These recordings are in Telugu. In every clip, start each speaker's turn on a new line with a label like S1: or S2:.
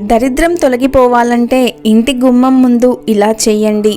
S1: దరిద్రం తొలగిపోవాలంటే ఇంటి గుమ్మం ముందు ఇలా చేయండి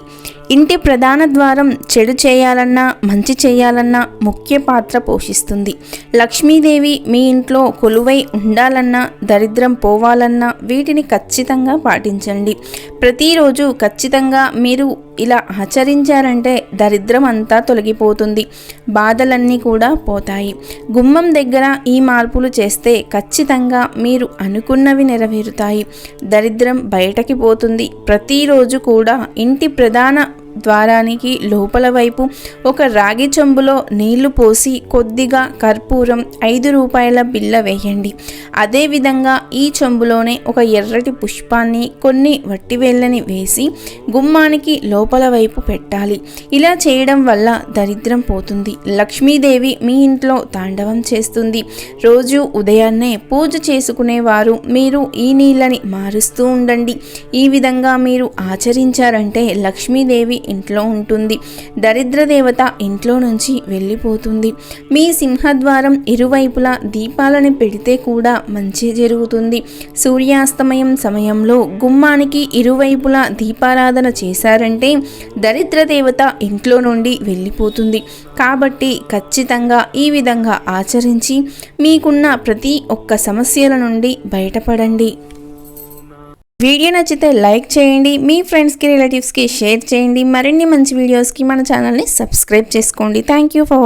S1: ఇంటి ప్రధాన ద్వారం చెడు చేయాలన్నా మంచి చేయాలన్నా ముఖ్య పాత్ర పోషిస్తుంది. లక్ష్మీదేవి మీ ఇంట్లో కొలువై ఉండాలన్నా దరిద్రం పోవాలన్నా వీటిని ఖచ్చితంగా పాటించండి. ప్రతిరోజు ఖచ్చితంగా మీరు ఇలా ఆచరించారంటే దరిద్రం అంతా తొలగిపోతుంది. బాధలన్నీ కూడా పోతాయి. గుమ్మం దగ్గర ఈ మార్పులు చేస్తే ఖచ్చితంగా మీరు అనుకున్నవి నెరవేరుతాయి. దరిద్రం బయటకి పోతుంది. ప్రతిరోజు కూడా ఇంటి ప్రధాన ద్వారానికి లోపల వైపు ఒక రాగి చెంబులో నీళ్ళు పోసి కొద్దిగా కర్పూరం ఐదు రూపాయల బిల్ల వేయండి. అదేవిధంగా ఈ చెంబులోనే ఒక ఎర్రటి పుష్పాన్ని కొన్ని వట్టివేళ్ళని వేసి గుమ్మానికి లోపల వైపు పెట్టాలి. ఇలా చేయడం వల్ల దరిద్రం పోతుంది. లక్ష్మీదేవి మీ ఇంట్లో తాండవం చేస్తుంది. రోజు ఉదయాన్నే పూజ చేసుకునేవారు. మీరు ఈ నీళ్ళని మారుస్తూ ఉండండి. ఈ విధంగా మీరు ఆచరించారంటే లక్ష్మీదేవి ఇంట్లో ఉంటుంది. దరిద్ర దేవత ఇంట్లో నుంచి వెళ్ళిపోతుంది. మీ సింహద్వారం ఇరువైపులా దీపాలను పెడితే కూడా మంచి జరుగుతుంది. సూర్యాస్తమయం సమయంలో గుమ్మానికి ఇరువైపులా దీపారాధన చేశారంటే దరిద్ర దేవత ఇంట్లో నుండి వెళ్ళిపోతుంది. కాబట్టి ఖచ్చితంగా ఈ విధంగా ఆచరించి మీకున్న ప్రతి ఒక్క సమస్యల నుండి బయటపడండి. వీడియో నచ్చితే లైక్ చేయండి మీ ఫ్రెండ్స్కి రిలేటివ్స్కి షేర్ చేయండి. మరిన్ని మంచి వీడియోస్కి మన ఛానల్ని సబ్స్క్రైబ్ చేసుకోండి. Thank you for